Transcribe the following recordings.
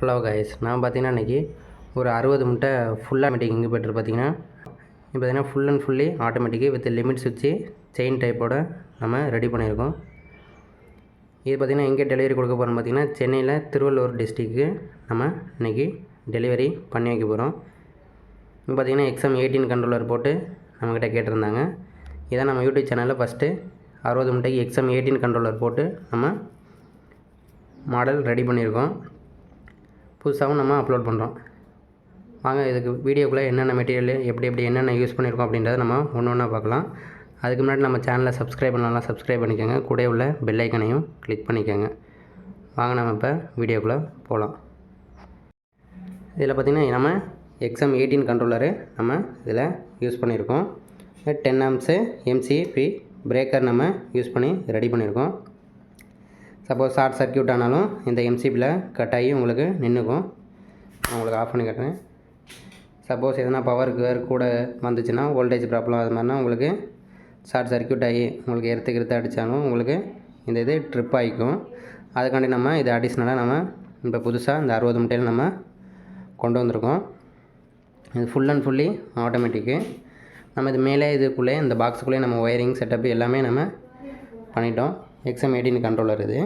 Hello guys நான் பார்த்தீங்கன்னா இன்றைக்கி ஒரு அறுபது முட்டை ஃபுல் ஆட்டோமேட்டிக் இங்கே போய்ட்டு பார்த்தீங்கன்னா. இப்போ பார்த்தீங்கன்னா full and fully automatic with limit சுவிட்சு செயின் டைப்போட நம்ம ரெடி பண்ணியிருக்கோம். இது பார்த்திங்கன்னா எங்கே டெலிவரி கொடுக்க போகிறோம் பார்த்திங்கன்னா சென்னையில் திருவள்ளூர் டிஸ்ட்ரிக்கு நம்ம இன்றைக்கி டெலிவரி பண்ணி வைக்க போகிறோம் இப்போ பார்த்திங்கன்னா எக்ஸாம் எயிட்டீன் கண்ட்ரோலர் போட்டு நம்மக்கிட்ட கேட்டிருந்தாங்க. இதான் நம்ம யூடியூப் சேனலில் ஃபஸ்ட்டு அறுபது முட்டைக்கு எக்ஸாம் எயிட்டீன் கண்ட்ரோலர் போட்டு நம்ம மாடல் ரெடி பண்ணியிருக்கோம். புதுசாகவும் நம்ம அப்லோட் பண்ணுறோம் வாங்க இதுக்கு வீடியோக்குள்ளே என்னென்ன மெட்டீரியல் எப்படி எப்படி என்னென்ன யூஸ் பண்ணியிருக்கோம் அப்படின்றத நம்ம ஒன்று ஒன்றா பார்க்கலாம். அதுக்கு முன்னாடி நம்ம சேனலை சப்ஸ்கிரைப் பண்ணலாம் சப்ஸ்கிரைப் பண்ணிக்கோங்க. கூட உள்ள பெல்லைக்கனையும் கிளிக் பண்ணிக்கோங்க. வாங்க நம்ம இப்போ வீடியோக்குள்ளே போகலாம் இதில் பார்த்திங்கன்னா நம்ம எக்ஸாம் எயிட்டீன் கண்ட்ரோலரு நம்ம இதில் யூஸ் பண்ணியிருக்கோம் டென் ஆம்ஸு எம்சிபி பிரேக்கர் நம்ம யூஸ் பண்ணி ரெடி பண்ணியிருக்கோம் சப்போஸ் ஷார்ட் சர்க்கியூட் ஆனாலும் இந்த எம்சிபியில் கட் ஆகி உங்களுக்கு நின்றுக்கும் நான் உங்களுக்கு ஆஃப் பண்ணி கட்டுறேன். சப்போஸ் எதனா பவருக்கு வேறு கூட வந்துச்சுன்னா வோல்டேஜ் ப்ராப்ளம் அது மாதிரினா உங்களுக்கு ஷார்ட் சர்க்கியூட் ஆகி உங்களுக்கு எர்த்து கிருத்து அடித்தாலும் உங்களுக்கு இந்த இது ட்ரிப் ஆகிக்கும். அதுக்காண்டி நம்ம இது அடிஷ்னலாக நம்ம இப்போ புதுசாக இந்த அறுபது முட்டையில் நம்ம கொண்டு வந்திருக்கோம். இது ஃபுல் அண்ட் ஃபுல்லி ஆட்டோமேட்டிக்கு நம்ம இது மேலே இதுக்குள்ளே இந்த பாக்ஸுக்குள்ளே நம்ம ஒயரிங் செட்டப் எல்லாமே நம்ம பண்ணிட்டோம். எக்ஸம் எயிட்டின் கண்ட்ரோலர் இது.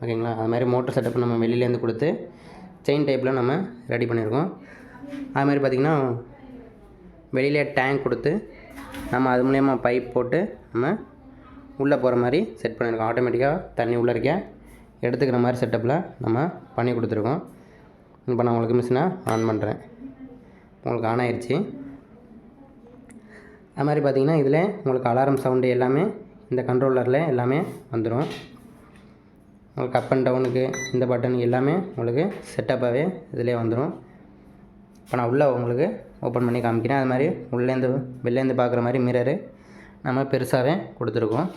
ஓகேங்களா? அது மாதிரி மோட்டர் செட்டப் நம்ம வெளியிலேருந்து கொடுத்து செயின் டைப்பில் நம்ம ரெடி பண்ணியிருக்கோம். அது மாதிரி பார்த்திங்கன்னா வெளியிலே டேங்க் கொடுத்து நம்ம அது மூலயமா பைப் போட்டு நம்ம உள்ளே போகிற மாதிரி செட் பண்ணியிருக்கோம். ஆட்டோமேட்டிக்காக தண்ணி உள்ளே இருக்க. எடுத்துக்கிற மாதிரி செட்டப்பில் நம்ம பண்ணி கொடுத்துருக்கோம். இப்போ நான் உங்களுக்கு மிஷினை ஆன் பண்ணுறேன் உங்களுக்கு ஆன் ஆயிடுச்சு. அது மாதிரி பார்த்திங்கன்னா இதில் உங்களுக்கு அலாரம் சவுண்டு எல்லாமே இந்த கண்ட்ரோலரில் எல்லாமே வந்துடும் உங்களுக்கு அப் அண்ட் டவுனுக்கு இந்த பட்டன் எல்லாமே உங்களுக்கு செட்டப்பாகவே இதிலே வந்துடும் இப்போ நான் உள்ளே உங்களுக்கு ஓப்பன் பண்ணி காமிக்கிறேன். அது மாதிரி உள்ளேருந்து வெளிலேருந்து பார்க்குற மாதிரி மிரரு நம்ம பெருசாகவே கொடுத்துருக்கோம்.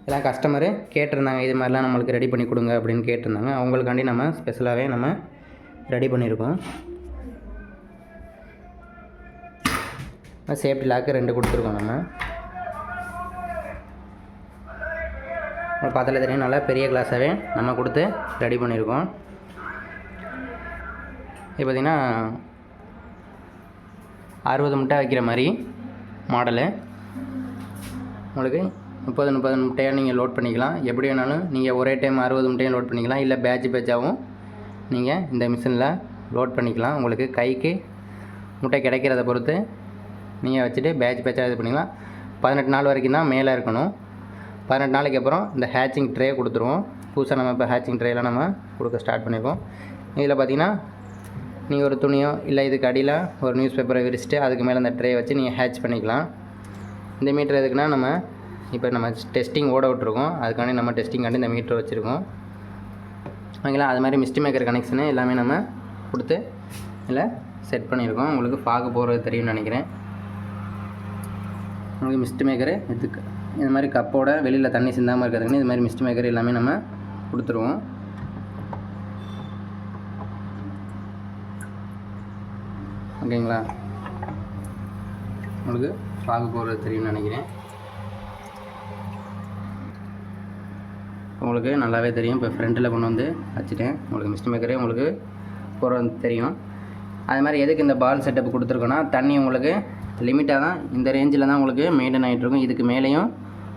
இதெல்லாம் கஸ்டமரு கேட்டிருந்தாங்க இது மாதிரிலாம் நம்மளுக்கு ரெடி பண்ணி கொடுங்க அப்படின்னு கேட்டிருந்தாங்க. அவங்களுக்காண்டி நம்ம ஸ்பெஷலாகவே நம்ம ரெடி பண்ணியிருக்கோம். சேஃப்டி லாக்கு ரெண்டு கொடுத்துருக்கோம் நம்ம. ஒரு பத்தில் தெரியும் நல்லா பெரிய கிளாஸாகவே நம்ம கொடுத்து ரெடி பண்ணியிருக்கோம் இப்போ பார்த்திங்கன்னா அறுபது முட்டை வைக்கிற மாதிரி மாடலு உங்களுக்கு முப்பது முப்பது முட்டையாக நீங்கள் லோட் பண்ணிக்கலாம். எப்படி வேணாலும் நீங்கள் ஒரே டைம் அறுபது முட்டையும் லோட் பண்ணிக்கலாம். இல்லை பேட்ச் பேட்சாகவும் நீங்கள் இந்த மிஷினில் லோட் பண்ணிக்கலாம். உங்களுக்கு கைக்கு முட்டை கிடைக்கிறத பொறுத்து நீங்கள் வச்சுட்டு பேட்ச் பேட்சாக இது பண்ணிக்கலாம். பதினெட்டு நாள் வரைக்கும் தான் மேலே இருக்கணும். பதினெட்டு நாளைக்கு அப்புறம் இந்த ஹேச்சிங் ட்ரே கொடுத்துருவோம். புதுசாக நம்ம இப்போ ஹேச்சிங் ட்ரேலாம் நம்ம கொடுக்க ஸ்டார்ட் பண்ணியிருக்கோம் இதில் பார்த்தீங்கன்னா நீங்கள் ஒரு துணியோ இல்லை இதுக்கு அடியில் ஒரு நியூஸ் பேப்பரை விரிச்சிட்டு அதுக்கு மேலே அந்த ட்ரே வச்சு நீங்கள் ஹேட்ச் பண்ணிக்கலாம். இந்த மீட்டர் எதுக்குன்னா நம்ம இப்போ நம்ம டெஸ்டிங் ஓட விட்ருக்கோம் அதுக்காண்டி நம்ம டெஸ்டிங்காண்டி இந்த மீட்டர் வச்சுருக்கோம். ஓகேங்களா? அது மாதிரி மிஸ்டி மேக்கர் கனெக்ஷனு எல்லாமே நம்ம கொடுத்து இதில் செட் பண்ணியிருக்கோம் உங்களுக்கு பார்க்க போகிறது தெரியும்னு நினைக்கிறேன். உங்களுக்கு மிஸ்ட் மேக்கரு இதுக்கு இந்த மாதிரி கப்போட வெளியில் தண்ணி சிந்தாமல் இருக்கிறதுக்குன்னு இது மாதிரி மிஸ்ட் மேக்கர் எல்லாமே நம்ம கொடுத்துருவோம். ஓகேங்களா? உங்களுக்கு பார்க்க போகிறது தெரியும்னு நினைக்கிறேன். உங்களுக்கு நல்லாவே தெரியும். இப்போ ஃப்ரண்ட்டில் கொண்டு வந்து வச்சுட்டேன். உங்களுக்கு மிஸ்ட் மேக்கரே உங்களுக்கு போகிறது தெரியும். அது மாதிரி எதுக்கு இந்த பால் செட்டப் கொடுத்துருக்கோன்னா தண்ணி உங்களுக்கு லிமிட்டாக தான் இந்த ரேஞ்சில் தான் உங்களுக்கு மெயின்டைன் ஆகிட்ருக்கும் இதுக்கு மேலேயும்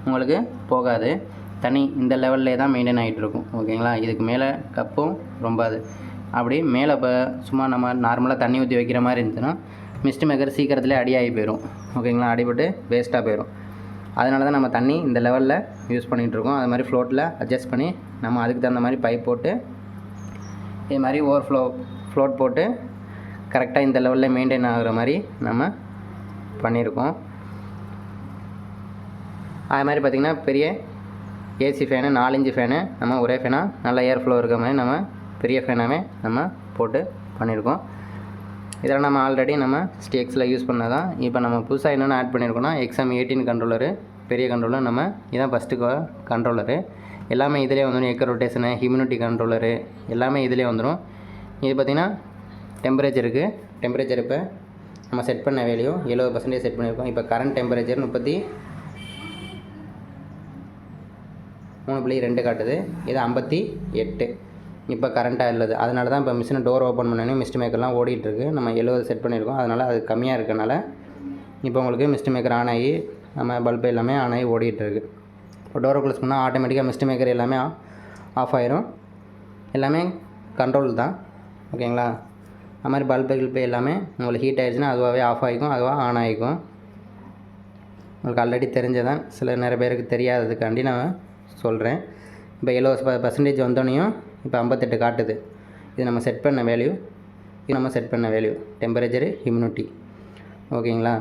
உங்களுக்கு போகாது. தண்ணி இந்த லெவல்லே தான் மெயின்டைன் ஆகிட்ருக்கும் ஓகேங்களா? இதுக்கு மேலே கப்பும் ரொம்பாது. அப்படி மேலே இப்போ சும்மா நம்ம நார்மலாக தண்ணி ஊற்றி வைக்கிற மாதிரி இருந்துச்சுன்னா மிஸ்ட் மேக்கர் சீக்கிரத்துலேயே அடியாகி போயிடும் ஓகேங்களா? அடிபட்டு வேஸ்ட்டாக போயிடும் அதனால தான் நம்ம தண்ணி இந்த லெவலில் யூஸ் பண்ணிகிட்ருக்கோம் அது மாதிரி ஃப்ளோட்டில் அட்ஜஸ்ட் பண்ணி நம்ம அதுக்கு தகுந்த மாதிரி பைப் போட்டு இது மாதிரி ஓவர் ஃப்ளோ ஃப்ளோட் போட்டு கரெக்டாக இந்த லெவலில் மெயின்டைன் ஆகிற மாதிரி நம்ம பண்ணியிருக்கோம். அது மாதிரி பார்த்திங்கன்னா பெரிய ஏசி ஃபேனு நாலஞ்சு ஃபேனு நம்ம ஒரே ஃபேனாக நல்லா ஏர் ஃப்ளோ இருக்கிற மாதிரி நம்ம பெரிய ஃபேனாகவே நம்ம போட்டு பண்ணியிருக்கோம். இதெல்லாம் நம்ம ஆல்ரெடி நம்ம ஸ்டேக்ஸில் யூஸ் பண்ணால் தான் இப்போ நம்ம புதுசாக என்னென்ன ஆட் பண்ணியிருக்கோம்னா எக்ஸாம் எயிட்டீன் கண்ட்ரோலரு பெரிய கண்ட்ரோலர் நம்ம இதான் ஃபஸ்ட்டு கண்ட்ரோலரு எல்லாமே இதிலே வந்துடும் எக்கர் ரொட்டேஷனு ஹியூமினிட்டி கண்ட்ரோலரு எல்லாமே இதிலே வந்துடும் இது பார்த்திங்கன்னா டெம்பரேச்சருக்கு டெம்பரேச்சர் இப்போ நம்ம செட் பண்ண வேலையும் எழுபது பர்சன்டேஜ் செட் பண்ணியிருக்கோம். இப்போ கரண்ட் டெம்பரேச்சர் முப்பத்தி மூணு புள்ளி ரெண்டு காட்டுது. இது ஐம்பத்தி எட்டு. இப்போ கரண்ட்டாக இல்லது. அதனால தான் இப்போ மிஷினை டோர் ஓப்பன் பண்ணோன்னே மிஸ்ட் மேக்கர்லாம் ஓடிட்டுருக்கு நம்ம எழுபது செட் பண்ணியிருக்கோம். அதனால் அது கம்மியாக இருக்கனால இப்போ உங்களுக்கு மிஸ்ட் மேக்கர் ஆன் ஆகி நம்ம பல்பு எல்லாமே ஆன் ஆகி ஓடிட்டுருக்கு இப்போ டோரை க்ளோஸ் பண்ணால் ஆட்டோமேட்டிக்காக மிஸ்ட் மேக்கர் எல்லாமே ஆஃப் ஆயிரும். எல்லாமே கண்ட்ரோல் தான். ஓகேங்களா? அது மாதிரி பல்பு கில்பு எல்லாமே உங்களுக்கு ஹீட் ஆகிடுச்சுன்னா அதுவாகவே ஆஃப் ஆகிக்கும் அதுவாக ஆன் ஆகிக்கும். உங்களுக்கு ஆல்ரெடி தெரிஞ்சதான் சில நிறைய பேருக்கு தெரியாததுக்காண்டி நான் சொல்கிறேன் இப்போ எழுபது பர்சன்டேஜ் வந்தோடனையும் இப்போ ஐம்பத்தெட்டு காட்டுது. இது நம்ம செட் பண்ண வேல்யூ இது நம்ம செட் பண்ண வேல்யூ டெம்பரேச்சரு ஹியூமினிட்டி ஓகேங்களா?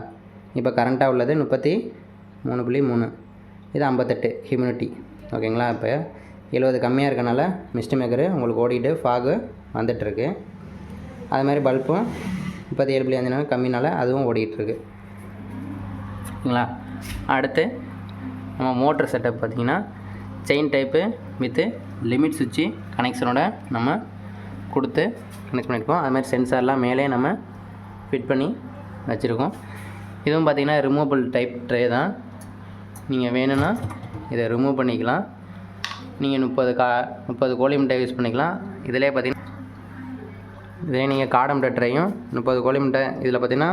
இப்போ கரண்ட்டாக உள்ளது முப்பத்தி மூணு புள்ளி மூணு. இது ஐம்பத்தெட்டு ஹியூமினிட்டி ஓகேங்களா? இப்போ எழுபது கம்மியாக இருக்கனால மிஸ்ட் மேக்கரு உங்களுக்கு ஓடிட்டு ஃபாகு வந்துட்டுருக்கு. அது மாதிரி பல்பும் முப்பத்தி ஏழு புள்ளி அஞ்சு நாள் கம்மினால அதுவும் ஓடிக்கிட்டுருக்கு. ஓகேங்களா? அடுத்து நம்ம மோட்ரு செட்டப் பார்த்திங்கன்னா செயின் டைப்பு வித்து லிமிட் சுவிட்சு கனெக்ஷனோட நம்ம கொடுத்து கனெக்ட் பண்ணியிருக்கோம். அது மாதிரி சென்சார்லாம் மேலே நம்ம ஃபிட் பண்ணி வச்சுருக்கோம். இதுவும் பார்த்திங்கன்னா ரிமூவபிள் டைப் ட்ரே தான். நீங்கள் வேணும்னா இதை ரிமூவ் பண்ணிக்கலாம். நீங்கள் முப்பது கா முப்பது கோழி முட்டை யூஸ் பண்ணிக்கலாம். இதிலே பார்த்திங்கன்னா இதே நீங்கள் காடை முட்டை ட்ரையும் முப்பது கோழி முட்டை இதில் பார்த்தீங்கன்னா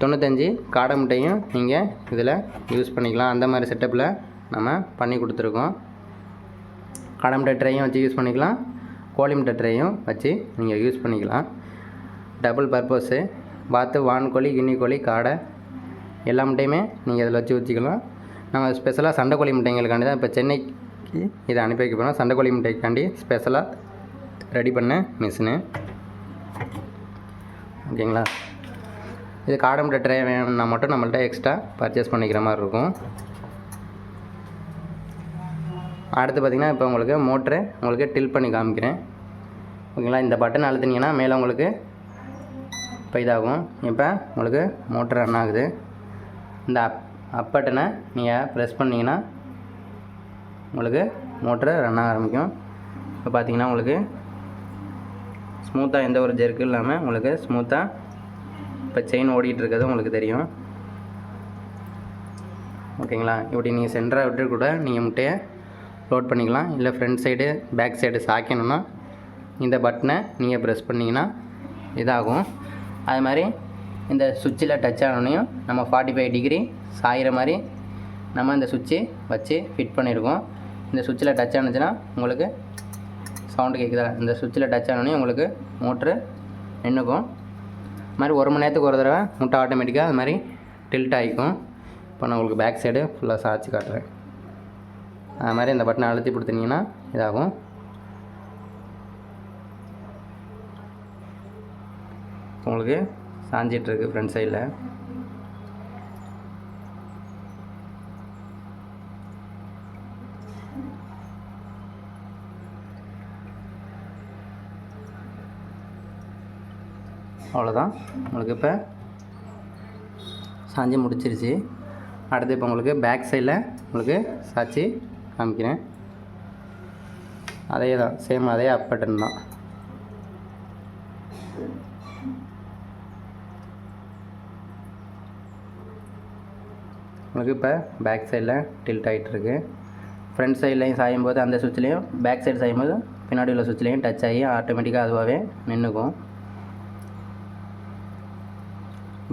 தொண்ணூத்தஞ்சு காடை முட்டையும் நீங்கள் இதில் யூஸ் பண்ணிக்கலாம். அந்த மாதிரி செட்டப்பில் நம்ம பண்ணி கொடுத்துருக்கோம். காடை முட்டை ட்ரையும் வச்சு யூஸ் பண்ணிக்கலாம். கோழி முட்டை ட்ரையும் வச்சு நீங்கள் யூஸ் பண்ணிக்கலாம். டபுள் பர்பஸு பாத்து வான்கோழி கிண்ணி கோழி காடை எல்லா முட்டையுமே நீங்கள் இதில் வச்சு வச்சுக்கலாம். நம்ம ஸ்பெஷலாக சண்டைக்கோழி முட்டைங்களுக்காண்டி தான் இப்போ சென்னைக்கு இதை அனுப்பி வைக்க போகிறோம் சண்டைக்கோழி முட்டைக்காண்டி ஸ்பெஷலாக ரெடி பண்ண மிஷினு ஓகேங்களா? இது காடை ட்ரே வேணும்னா மட்டும் நம்மள்ட்ட எக்ஸ்ட்ரா பர்ச்சேஸ் பண்ணிக்கிற மாதிரி இருக்கும். அடுத்து பார்த்திங்கன்னா இப்போ உங்களுக்கு மோட்ரு உங்களுக்கு டில் பண்ணி காமிக்கிறேன். ஓகேங்களா? இந்த பட்டன் அழுத்துனீங்கன்னா மேலே உங்களுக்கு இப்போ இதாகும். இப்போ உங்களுக்கு மோட்ரு ரன் ஆகுது. இந்த அப் அப் பட்டனை நீங்கள் ப்ரெஸ் பண்ணிங்கன்னா உங்களுக்கு மோட்ரு ரன் ஆக ஆரம்பிக்கும். இப்போ பார்த்தீங்கன்னா உங்களுக்கு ஸ்மூத்தாக எந்த ஒரு ஜெர்க்கும் இல்லாமல் உங்களுக்கு ஸ்மூத்தாக இப்போ செயின் ஓடிட்டு இருக்கிறது உங்களுக்கு தெரியும். ஓகேங்களா? இப்படி நீங்கள் சென்டராக விட்டு கூட நீங்கள் முட்டையை லோட் பண்ணிக்கலாம். இல்லை ஃப்ரண்ட் சைடு பேக் சைடு சாய்க்கணும்னா இந்த பட்டனை நீங்கள் ப்ரெஸ் பண்ணிங்கன்னா இதாகும். அது மாதிரி இந்த சுவிட்சில் டச் ஆனோடனையும் நம்ம ஃபார்ட்டி ஃபைவ் டிகிரி சாயிற மாதிரி நம்ம இந்த சுவிட்சு வச்சு ஃபிட் பண்ணியிருக்கோம் இந்த சுவிட்சில் டச் ஆனுச்சுன்னா உங்களுக்கு சவுண்டு கேட்குதா இந்த சுவிட்சில் டச் ஆனோடனே உங்களுக்கு மோட்ரு நின்றுக்கும் இது மாதிரி ஒரு மணி நேரத்துக்கு ஒரு தடவை முட்டை ஆட்டோமேட்டிக்காக அது மாதிரி டில்ட் ஆகிக்கும். இப்போ நான் உங்களுக்கு பேக் சைடு ஃபுல்லாக சாய்ச்சி காட்டுறேன். அது மாதிரி இந்த பட்டனை அழுத்தி கொடுத்துனிங்கன்னா இதாகும். உங்களுக்கு சாஞ்சிட்ருக்கு ஃப்ரண்ட் சைடில் அவ்வளோதான். உங்களுக்கு இப்போ சாஞ்சி முடிச்சிருச்சு. அடுத்து இப்போ உங்களுக்கு பேக் சைடில் உங்களுக்கு சாச்சி காமிக்கிறேன். அதே தான் சேம் அதே அப் பட்டன் தான். உங்களுக்கு இப்போ பேக் சைடில் டில்ட் ஆகிட்டுருக்கு ஃப்ரண்ட் சைட்லையும் சாயும் போது அந்த சுவிட்ச்லேயும் பேக் சைடு சாயும் போது பின்னாடி உள்ள சுவிட்ச்லேயும் டச் ஆகி ஆட்டோமேட்டிக்காக அதுவாகவே நின்றுக்கும்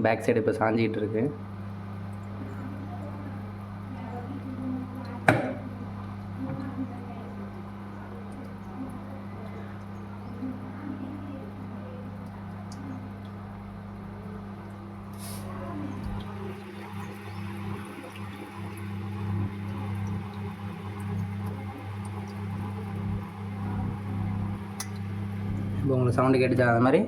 பேக் சைடு இப்போ சாஞ்சிக்கிட்டு இருக்கு. இப்போ உங்களுக்கு சவுண்டு கேட்டுச்சா? அது மாதிரி?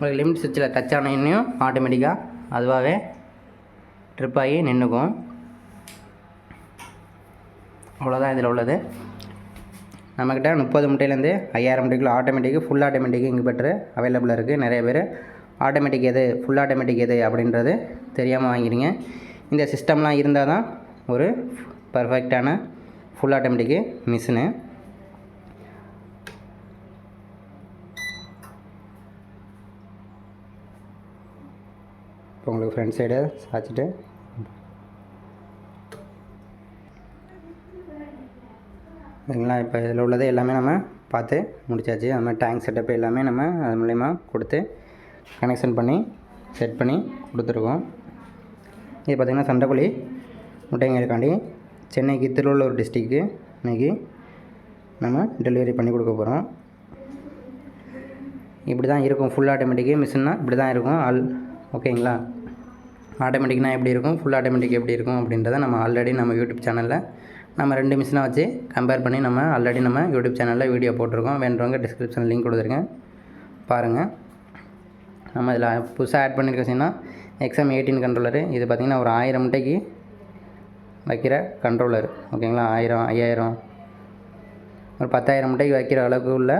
உங்களுக்கு லிமிட் சுவிட்சில் டச் ஆன இன்னும் ஆட்டோமேட்டிக்காக அதுவாகவே ட்ரிப் ஆகி நின்றுக்கும் அவ்வளோதான் இதில் உள்ளது. நம்மக்கிட்ட முப்பது முட்டையிலேருந்து ஐயாயிரம் முட்டைக்குள்ள ஆட்டோமேட்டிக்கு ஃபுல் ஆட்டோமேட்டிக் இன்குபேட்டர் அவைலபிளாக இருக்குது நிறைய பேர் ஆட்டோமேட்டிக் எது ஃபுல் ஆட்டோமேட்டிக் எது அப்படின்றது தெரியாமல் வாங்கிறீங்க இந்த சிஸ்டம்லாம் இருந்தால் தான் ஒரு பர்ஃபெக்டான ஃபுல் ஆட்டோமேட்டிக்கு மிஷினு இப்போ உங்களுக்கு ஃப்ரண்ட் சைடு சாய்ச்சிட்டு சரிங்களா இப்போ இதில் உள்ளது எல்லாமே நம்ம பார்த்து முடிச்சாச்சு. அது மாதிரி டேங்க் செட்டப் எல்லாமே நம்ம அது மூலயமா கொடுத்து கனெக்ஷன் பண்ணி செட் பண்ணி கொடுத்துருக்கோம். இது பார்த்திங்கன்னா சண்டைக்குழி முட்டைங்கிறக்காண்டி சென்னைக்கு திருவள்ளூர் டிஸ்ட்ரிக்கு இன்றைக்கி நம்ம டெலிவரி பண்ணி கொடுக்க போகிறோம் இப்படி தான் இருக்கும். ஃபுல் ஆட்டோமேட்டிக்கு மிஷின்னா இப்படி தான் இருக்கும். ஆல் ஓகேங்களா ஆட்டோமேட்டிக்னா எப்படி இருக்கும்? ஃபுல் ஆட்டோமேட்டிக் எப்படி இருக்கும் அப்படின்றத நம்ம ஆல்ரெடி நம்ம யூடியூப் சேனலில் நம்ம ரெண்டு மிஷினை வச்சு கம்பேர் பண்ணி நம்ம ஆல்ரெடி நம்ம யூடியூப் சேனலில் வீடியோ போட்டிருக்கோம். வேண்டவங்க டிஸ்கிரிப்ஷன் லிங்க் கொடுத்துருக்கேன் பாருங்கள் நம்ம இதில் புதுசாக ஆட் பண்ணியிருக்க விஷயம்னா எக்ஸாம் எயிட்டீன் கண்ட்ரோலரு இது பார்த்திங்கன்னா ஒரு ஆயிரம் முட்டைக்கு வைக்கிற கண்ட்ரோலர் ஓகேங்களா? ஆயிரம் ஐயாயிரம் ஒரு பத்தாயிரம் முட்டைக்கு வைக்கிற அளவுக்கு உள்ள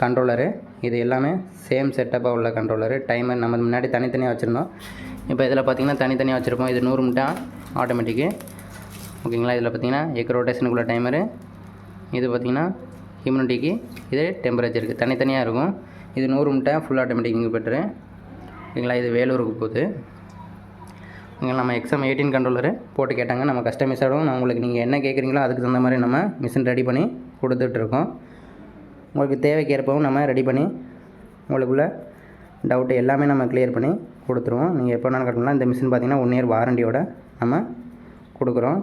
கண்ட்ரோலரு இது எல்லாமே சேம் செட்டப்பாக உள்ள கண்ட்ரோலரு டைமர் நம்ம முன்னாடி தனித்தனியாக வச்சுருந்தோம். இப்போ இதில் பார்த்திங்கன்னா தனித்தனியாக வச்சுருப்போம். இது நூறு முட்டை ஆட்டோமேட்டிக்கு ஓகேங்களா? இதில் பார்த்திங்கன்னா எக் ரொட்டேஷனுக்குள்ள டைமரு இது பார்த்திங்கன்னா ஹியூமினிட்டிக்கு இது டெம்பரேச்சருக்கு தனித்தனியாக இருக்கும். இது நூறு முட்டை ஃபுல் ஆட்டோமேட்டிக் இங்கே பெட்ரு ஓகேங்களா? இது வேலூருக்கு போகுது. இங்கே நம்ம எக்ஸாம் எயிட்டீன் கண்ட்ரோலரு போட்டு கேட்டாங்க. நம்ம கஸ்டமைஸாகவும் நான் உங்களுக்கு நீங்கள் என்ன கேட்குறீங்களோ அதுக்கு தகுந்த மாதிரி நம்ம மிஷின் ரெடி பண்ணி கொடுத்துட்ருக்கோம் உங்களுக்கு தேவைக்கேற்பவும் நம்ம ரெடி பண்ணி உங்களுக்குள்ள டவுட்டு எல்லாமே நம்ம கிளியர் பண்ணி கொடுத்துருவோம். நீங்கள் எப்போ வேணாலும் கட்டலாம் இந்த மிஷின் பார்த்திங்கன்னா ஒன் இயர் வாரண்டியோட நம்ம கொடுக்குறோம்.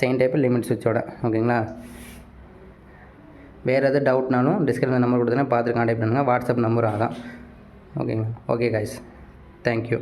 செயின் டைப்பு லிமிட் சுவிட்சோட ஓகேங்களா? வேறு எதாவது டவுட்னாலும் டிஸ்கிரிப்ஷன் நம்பர் கொடுத்தனா பார்த்து கான்டாக்ட் பண்ணுங்கள் வாட்ஸ்அப் நம்பர் அதான். ஓகேங்களா? Okay guys thank you